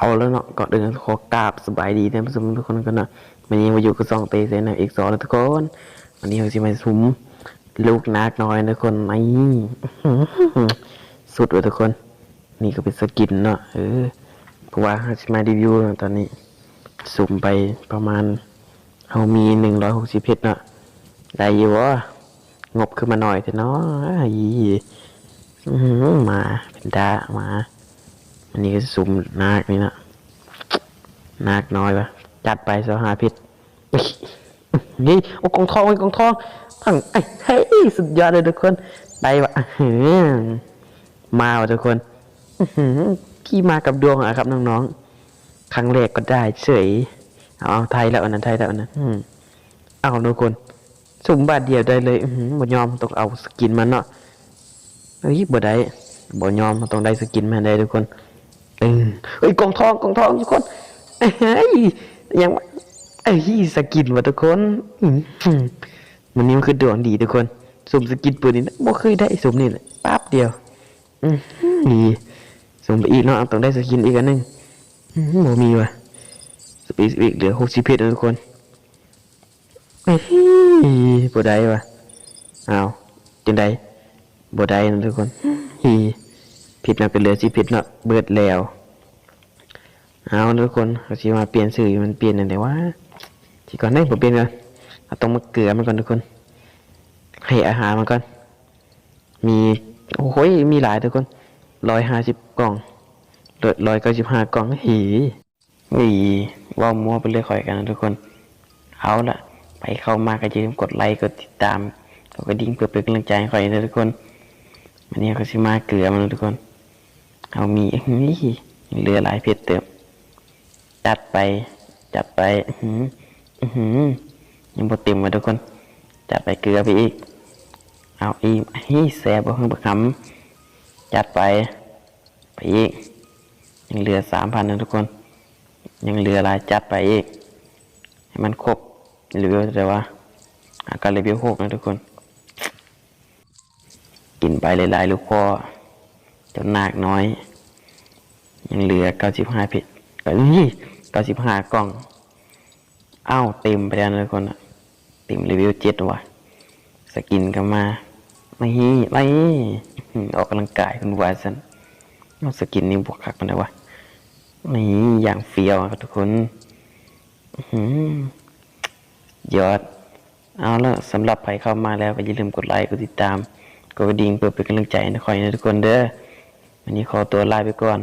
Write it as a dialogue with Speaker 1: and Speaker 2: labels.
Speaker 1: เอาแล้วเนาะก่อนอื่นขอกราบสบายดีท่านผู้ชมทุกคนกันนะวันนี้มาอยู่กับซองเตเซนอีกสองแล้วทุกคนวันนี้เราจะมาซุ้มลูกนักน้อยนะทุกคนนี่สุดเลยทุกคน นี่ก็เป็นสกินเนาะเออเพราะว่าเราจะมารีวิวนะตอนนี้สุ่มไปประมาณเรามีหนึ่งร้อยหกสิบเพชรเนาะได้อยู่วะงบขึ้นมาหน่อยแต่เนาะอีอื้อหือมาเป็นดามา อันนี้ก็สุ่มนาคนี่นะนาคน้อยปะจัดไปสหาพิษนี่โอ้กองทองไอ้กองทองทั้งไอ้เฮ้ยสุดยอดเลยทุกคนได้ปะอื้อมาว่ะทุกคนพี่มากับดวงอะครับน้องๆครั้งแรกก็ได้เฉยเอาไทยแล้วอันนั้นไทยแล้วอันนั้นอืมเอาทุกคนสุ่มบาทเดียวได้เลยอือหือบ่ยอมต้องเอาสกินมันเนาะเฮ้ยบ่ได้บ่ยอมต้องได้สกินมาได้ทุกคน เออเฮ้ยกองทองกองทองทุกคนเฮ้ยยังเอ้ยสกินว่ะทุกคนอืมมันนี้มันคือดวงดีทุกคนสุ่มสกินปืนนี่นะบ่เคยได้สุ่มนี่เลยปั๊บเดียวอืมดีสุ่มไปอีกเนาะต้องได้สกินอีกอันหนึงอืมบ่มีว่ะสปีดอีกเหลือหกสิบเพชรทุกคนเฮ้ยบ่ได้ว่ะอ้าวจังไดบ่ได้นะทุกคนฮีผิดนะเป็นเหลือสิผิดเนาะเบิดแล้ว เอาทุกคนเขาสิมาเปลี่ยนสื่อมันเปลี่ยนอันไหนวะที่ก่อนได้ผมเปลี่ยนก่อนเอาต้องมาเกลือมันก่อนทุกคน ให้อาหารมันก่อนมีโอ้ยมีหลายทุกคนร้อยห้าสิบกล่องร้อยเก้าสิบห้ากล่องหีนี่ว่าวมัวไปเรื่อยข่อยกันนะทุกคน เอาละไปเข้ามาก็อย่าลืมกดไลค์กดติดตามกดกระดิ่งเพื่อเป็นกำลังใจให้ข่อยนะทุกคนวันนี้เขาสิมาเกลือมันนะทุกคน เอามีนี่เหลือหลายเพชรเติม จัดไป จัดไป อือหืออื้อหือยังบ่เต็มมาทุกคน จัดไปเกลือไปอีก เอาอีกเฮ้แสบบ่เพิ่งประคำจัดไปไปอีก ยังเหลือสามพันนะทุกคน ยังเหลือหลายจัดไปอีก ให้มันครบรีวิวแต่ว่าอาการรีวิวหกนะทุกคน กินไปหลายๆลูกพ่อจนหนักน้อย ยังเหลือเก้าสิบห้าเพ ชรเอ้ยเก้าสิบห้ากล่องเอ้าเต็มไปแล้วนะทุกคนอะเต็มรีวิวเจ็ดว่ะ สกินกันมาไม่ไม่ออกกำลังกายคุณวายสันเอาสกินนี่บวกคักมันเลยวะนี่อย่างเฟียวครับทุกคนหือยอด เอาละสำหรับใครเข้ามาแล้วก็อย่าลืมกดไลค์กดติดตาม กดกระดิ่งเพื่อเป็นกำลังใจให้คอยนะทุกคนเด้อวันนี้ขอตัวลาไปก่อน